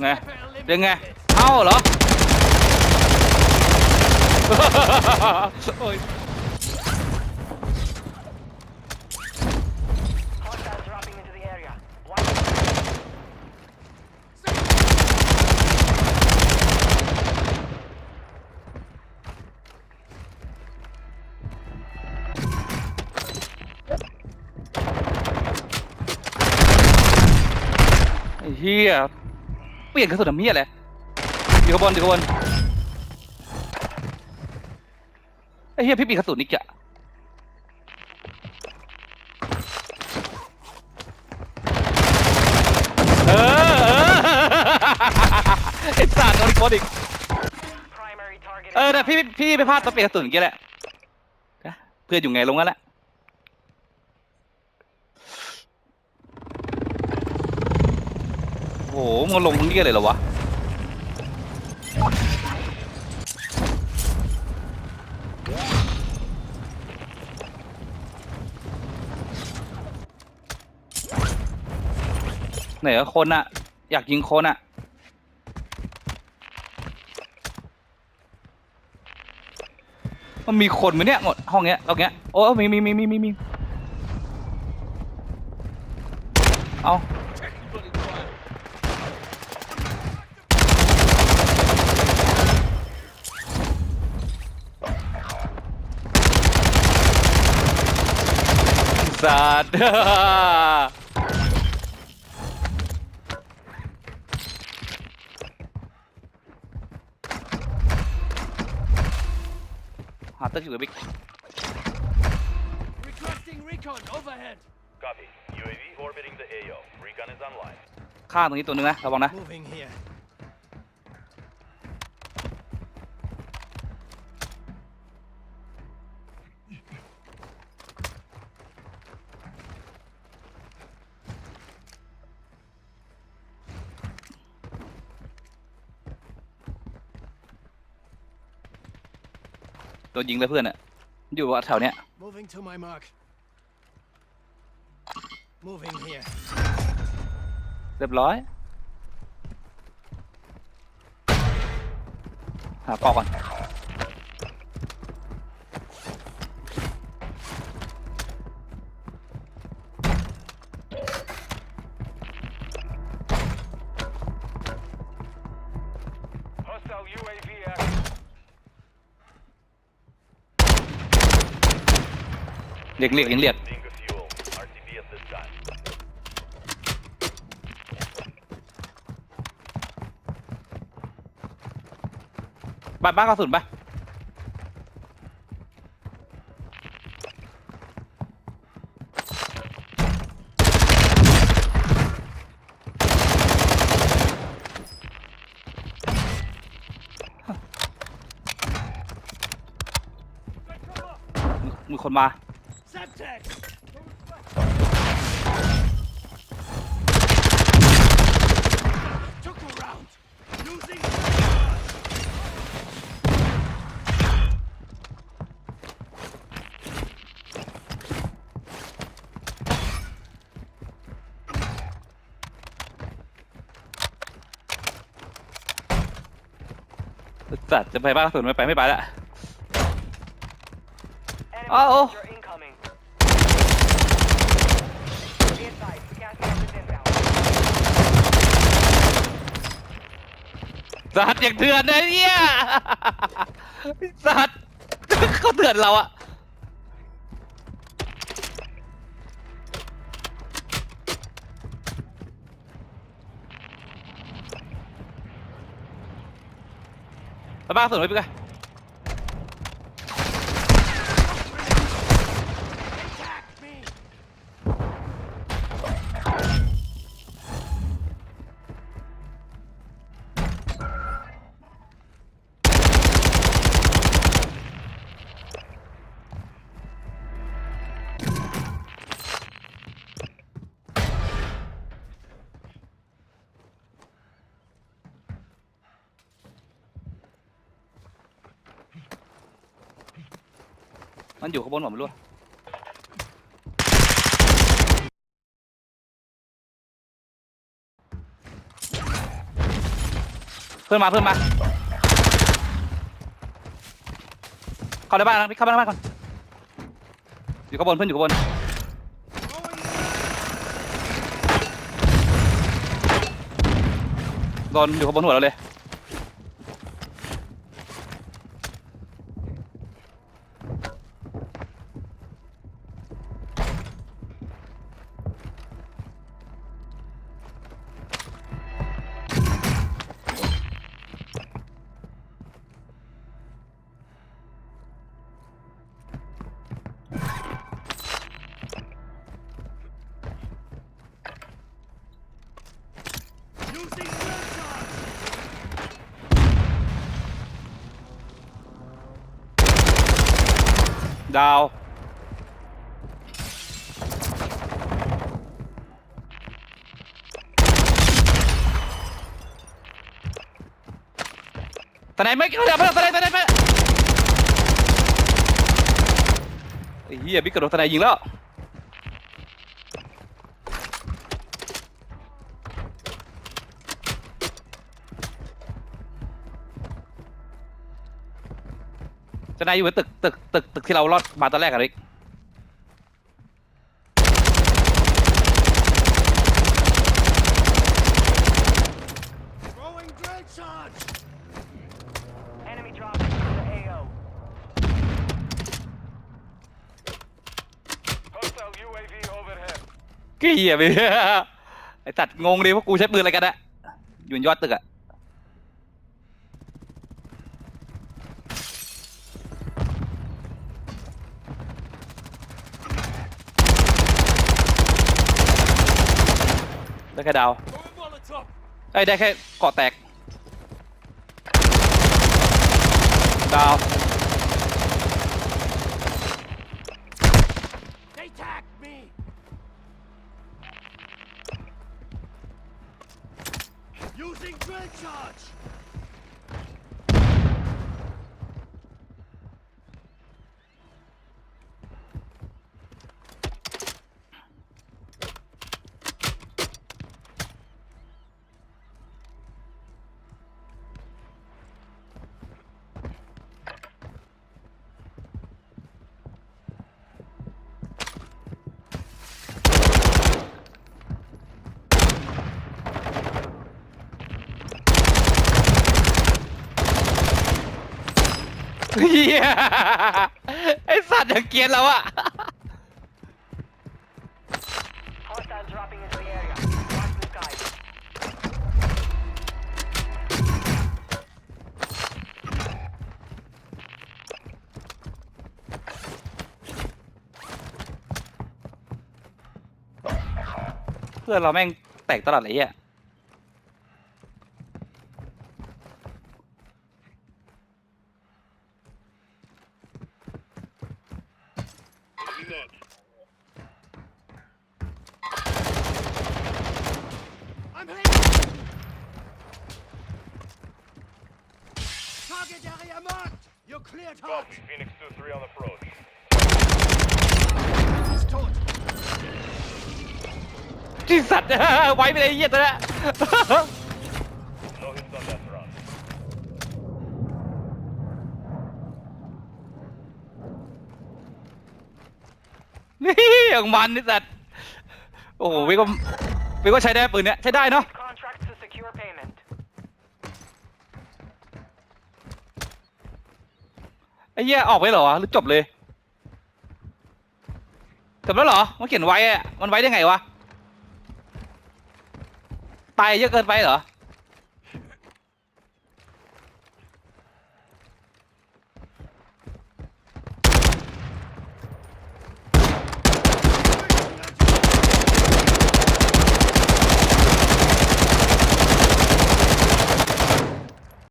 ไงเป็นไงเอ้าเหรอ โอ้ย Hostiles dropping into the area. Watch ไอ้เฮีย เปลี่ยนกระสุนทำเฮียอะไรอยู่ข้างบนอยู่ข้างบนไอ้เฮียพี่เปลี่ยนกระสุนอีกอะเออเออไอ้สัตว์โดนอีกคนอีก primary target. เออ is นะพี่พี่ไปพลาดตัวเปลี่ยนกระสุนกี้แหละนะเพื่อนอยู่ไงลงกันละ โอ้โหมันลงตรงนี้เลยเหรอวะ ไหนอะคนอะอยากยิงคนอะมันมีคนไหมเนี่ยหมดห้องเนี้ยตรงเนี้ยโอ้มีมีมีมีมีมีเอา สัตว์ หาตึกอยู่กับบิ๊ก Requesting recon overhead. Copy. UAV orbiting the AO. Recon is online. ข้างตรงนี้ตัวนึงนะ ระวังนะ Moving here. ตัวยิงเลยเพื่อนอะอยู่แถวเนี้ย Moving to my mark. Moving here. เรียบร้อย หาปอกก่อน เรียกเรียกยังเรียก บ้านบ้านกระสุนปะมีคนมา สัตว์จะไปบ้านกระสุนไม่ไปไม่ไปละ Enemy Uh-oh. soldier incoming. สัตว์อย่างเถื่อนนะเนี่ยสัตว์เขาเถื่อนเราอะไปบ้านกระสุนไม่ไปกัน มันอยู่ข้างบนผมไม่รู้เพื่อนมาเพื่อนมา เข้าในบ้านนะเข้าบ้านบ้านก่อนอยู่ข้างบนเพื่อนอยู่ข้างบนโดนอยู่ข้างบนหัวเราเลย ดาว ตอนไหนไม่เกี่ยวเดี๋ยวไปตอนไหนตอนไหนไปไอ้เหี้ยบิ๊กกระโดดตอนไหนยิงแล้ว จะนายอยู่บนตึกตึกตึกตึกที่เรารอดมาตอนแรกอะริก Throwing drill charge. Enemy dropping into the AO. Hostile UAV overhead. กี่เหี้ยไปไอ้ตัดงงดิว่ากูใช้ปืนอะไรกันอะอยู่บนยอดตึกอะ ได้แค่ดาว Throwing Molotov. ไอ้ยได้แค่เกาะแตก ดาว They tagged me. เฮียไอสัตว์อย่างเกรียนแล้วอะ Hostile dropping into the area. Watch the sky. เพื่อนเราแม่งแตกตลอดเลยเฮี ย I'm hit. Target area marked. You're cleared hot. Copy. Phoenix 2-3 on approach. He's tot. ที่สัตว์ ไว้ไปเลยไอ้เฮียตัวเนี้ย อย่างมันนี่สัตว์โอ้โหวิก็วิก็ใช้ได้ปืนเนี้ยใช้ได้เนาะ Contracts to secure payment. ไอ้เหี้ยออกไปเหรอหรือจบเลยจบแล้วเหรอมันเขียนไว้อะมันไว้ได้ไงวะตายเยอะเกินไปเหรอ